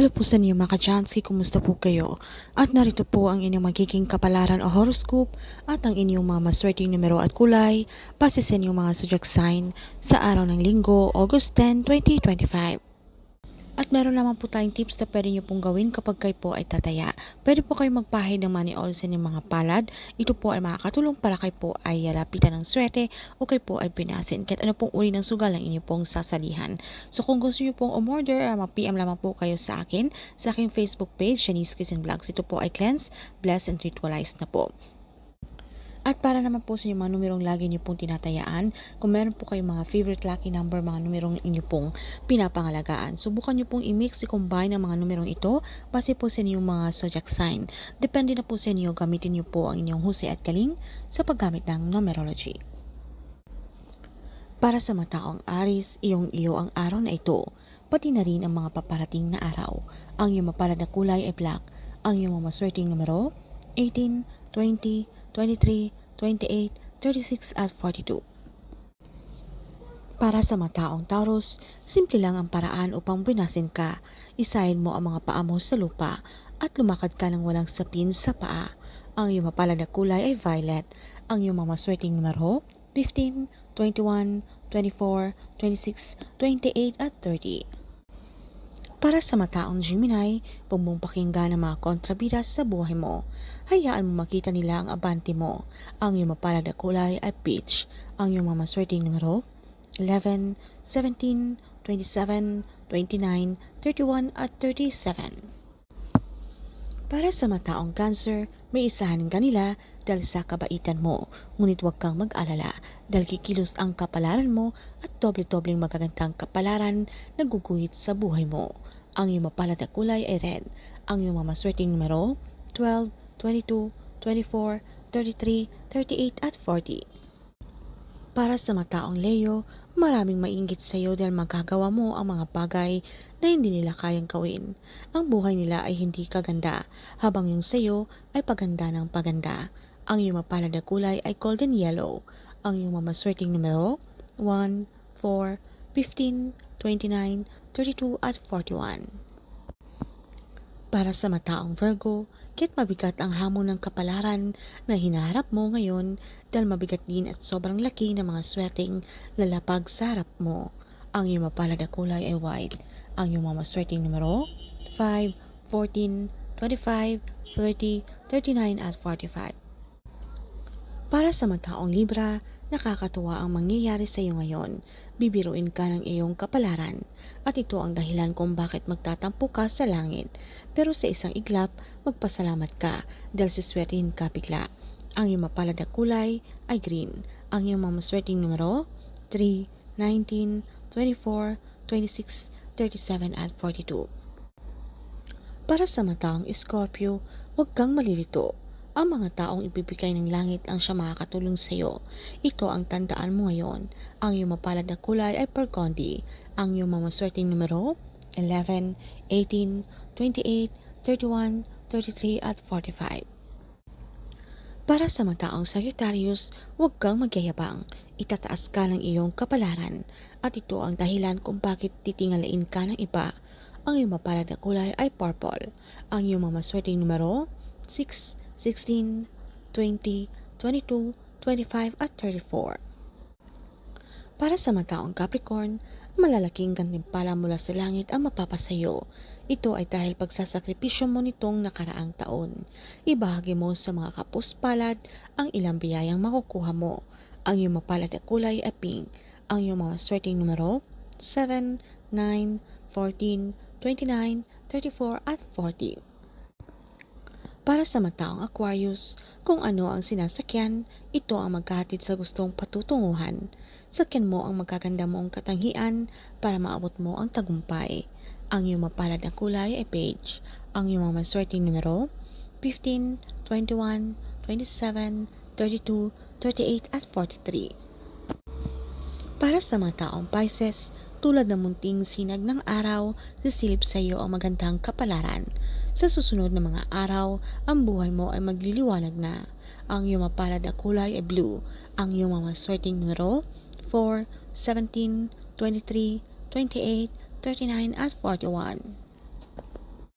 Hello po sa inyo mga ka-Chansky, kumusta po kayo? At narito po ang inyong magiging kapalaran o horoscope at ang inyong mga maswerteng numero at kulay base sa inyong mga zodiac sign sa araw ng linggo, August 10, 2025. At meron naman po tayong tips na pwede nyo pong gawin kapag kayo po ay tataya. Pwede po kayo magpahid ng money oil sa inyong mga palad. Ito po ay makakatulong para kayo po ay lapitan ng swerte o kayo po ay pinasin. Kahit ano pong uri ng sugal ang inyo pong sasalihan. So kung gusto nyo pong umorder, uh, mag-PM lamang po kayo sa akin sa aking Facebook page, Shanice Kitchen Vlogs. Ito po ay cleanse, bless, and ritualize na po. At para naman po sa inyo mga numerong lagi niyo pong tinatayaan, kung meron po kayong mga favorite lucky number, mga numerong inyo pong pinapangalagaan, subukan niyo pong i-mix, i-combine ang mga numerong ito base po sa inyong mga zodiac sign. Depende na po sa inyo, gamitin niyo po ang inyong husay at galing sa paggamit ng numerology. Para sa mataong Aris, iyong iyo ang araw na ito, pati na rin ang mga paparating na araw. Ang iyong mapalad na kulay ay black. Ang iyong mga maswerteng numero, 18, 20, 23, 28, 36 at 42. Para sa mataong Taurus, simple lang ang paraan upang binasin ka. Isahin mo ang mga paa mo sa lupa at lumakad ka ng walang sapin sa paa. Ang iyong mapalad na kulay ay violet. Ang iyong mga maswerteng numero, 15, 21, 24, 26, 28 at 30. Para sa mataong Gemini, huwag mong pakinggan ang mga kontrabida sa buhay mo. Hayaan mo makita nila ang abante mo. Ang iyong mapalad na kulay ay peach. Ang iyong mga maswerteng numero, 11, 17, 27, 29, 31 at 37. Para sa mataong cancer, may isahan kanila dahil sa kabaitan mo. Ngunit huwag kang mag-alala dahil kikilos ang kapalaran mo at doble-dobleng magagandang kapalaran na guguhit sa buhay mo. Ang iyong mapalad na kulay ay red. Ang iyong mamaswerteng numero, 12, 22, 24, 33, 38 at 40. Para sa mataong Leo, maraming mainggit sa iyo dahil magagawa mo ang mga bagay na hindi nila kayang gawin. Ang buhay nila ay hindi kaganda, habang yung sa iyo ay paganda ng paganda. Ang iyong mapalad na kulay ay golden yellow. Ang iyong mamaswerteng numero, 1, 4, 15, 29, 32 at 41. Para sa mataong Virgo, kahit mabigat ang hamon ng kapalaran na hinaharap mo ngayon dahil mabigat din at sobrang laki ng mga swerteng lalapag sa harap mo. Ang iyong mapalad na kulay ay white. Ang iyong mga swerteng numero, 5, 14, 25, 30, 39 at 45. Para sa mataong Libra, nakakatuwa ang mangyayari sa iyo ngayon. Bibiruin ka ng iyong kapalaran at ito ang dahilan kung bakit magtatampo ka sa langit. Pero sa isang iglap, magpasalamat ka dahil siswertihin ka bigla. Ang iyong mapalad na kulay ay green. Ang iyong mga maswerteng numero, 3, 19, 24, 26, 37 at 42. Para sa mataong Scorpio, huwag kang malilito ang mga taong ibibigay ng langit ang siya makakatulong sa iyo. Ito ang tandaan mo ngayon. Ang iyong mapalad na kulay ay burgundy. Ang iyong mamaswerteng numero, 11, 18, 28, 31, 33 at 45. Para sa mataong Sagittarius, huwag kang magyayabang. Itataas ka ng iyong kapalaran at ito ang dahilan kung bakit titingalain ka ng iba. Ang iyong mapalad na kulay ay purple. Ang iyong mamaswerteng numero, 6, 16, 20, 22, 25 at 34. Para sa mataong Capricorn, malalaking gantimpala mula sa langit ang mapapasayo. Ito ay dahil pagsasakripisyo mo nitong nakaraang taon. Ibahagi mo sa mga kapuspalad ang ilang biyayang makukuha mo. Ang iyong mapalad na kulay ay pink. Ang iyong mga swerteng numero, 7, 9, 14, 29, 34 at 40. Para sa mataong Aquarius, kung ano ang sinasakyan, ito ang magkahatid sa gustong patutunguhan. Sakyan mo ang magaganda mong katanghian para maabot mo ang tagumpay. Ang iyong mapalad na kulay ay beige. Ang iyong mga maswerteng numero, 15, 21, 27, 32, 38 at 43. Para sa mga taong Pisces, tulad ng munting sinag ng araw, sisilip sa iyo ang magandang kapalaran. Sa susunod na mga araw, ang buhay mo ay magliliwanag na. Ang iyong mapalad na kulay ay blue. Ang iyong mga swerteng numero, 4, 17, 23, 28, 39 at 41.